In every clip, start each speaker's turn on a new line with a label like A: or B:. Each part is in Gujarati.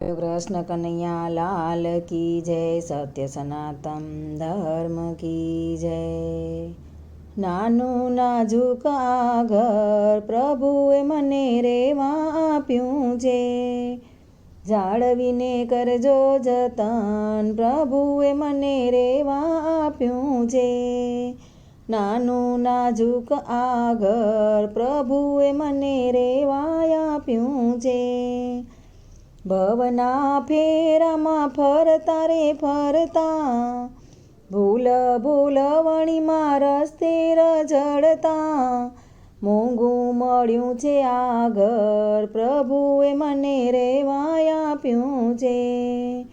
A: કૃષ્ણ કનૈયા લાલ કી જય, સત્ય સનાતન ધર્મ કી જય. નાનું નાજુક ઘર પ્રભુએ મને રેવા આપ્યું છે. જાળવીને કરજો જતન પ્રભુએ મને રેવા આપ્યું છે. નાનું નાજુક આ ઘર પ્રભુએ મને રેવા આપ્યું છે. ભવના ફેરામાં ફરતા રે ફરતા. ભૂલ ભૂલ વણીમાં રસ્તે રજડતા મોંઘું મળ્યું છે આ ઘર પ્રભુએ મને રેવાય આપ્યું છે.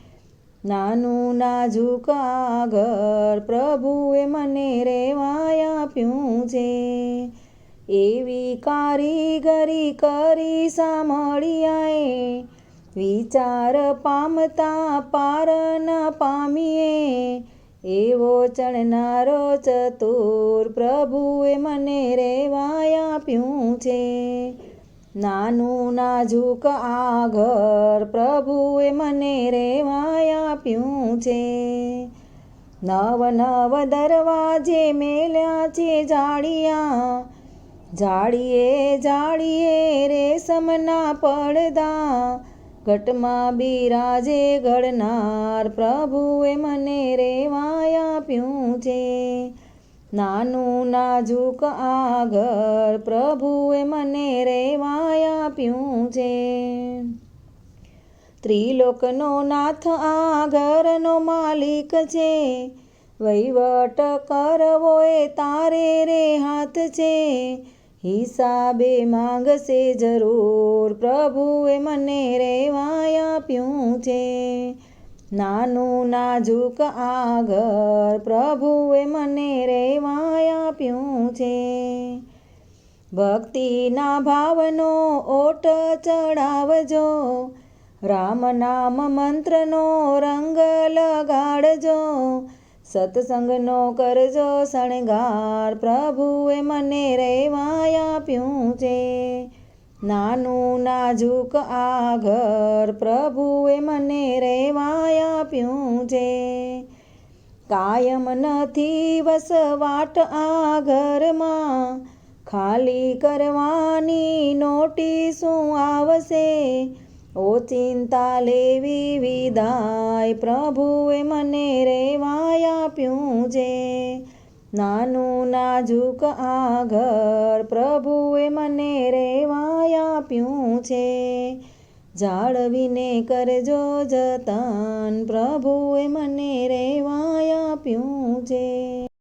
A: નાનું નાજુક આ ઘર પ્રભુએ મને રેવાય આપ્યું છે. એવી કારીગરી કરી સાંભળીએ વિચાર પામતા પાર ન પામીએ, એવો ચણનારો ચતુર પ્રભુએ મને રેવાય આપ્યું છે. નાનું નાજુક આ ઘર પ્રભુએ મને રેવાય આપ્યું છે. નવ નવ દરવાજે મેલ્યા છે જાળિયા, જાળીએ જાળીએ રેશમના પડદા ઘટમાં બિરાજે ઘડનાર પ્રભુએ મને રેવાય આપ્યું છે. નાનું નાજુક આ ઘર પ્રભુએ મને રેવાય આપ્યું છે. ત્રિલોકનો નાથ આ ઘરનો માલિક છે. વહીવટ કરવો એ તારે રે હાથ છે. હિસાબે માંગશે જરૂર. પ્રભુએ મને રેવાય આપ્યું છે. નાનું નાજુક આ પ્રભુએ મને રેવાય આપ્યું છે. ભક્તિના ભાવનો ઓટ ચડાવજો. રામ નામ મંત્રનો રંગ લગાડજો. સત્સંગનો કરજો શણગાર. પ્રભુએ મને રેવાય આપ્યું છે. નાનું નાજુક આ ઘર પ્રભુએ મને રેવાય આપ્યું છે. કાયમ નથી વસવાટ આ ઘરમાં. ખાલી કરવાની નોટિસું આવશે? ઓ ચિંતા લેવી વિદાય પ્રભુએ મને રેવાય આપ્યું જે નાનું નાજુક આ ઘર પ્રભુએ મને રેવાય આપ્યું છે. જાળવીને કરજો જતન, પ્રભુએ મને રેવાય આપ્યું છે.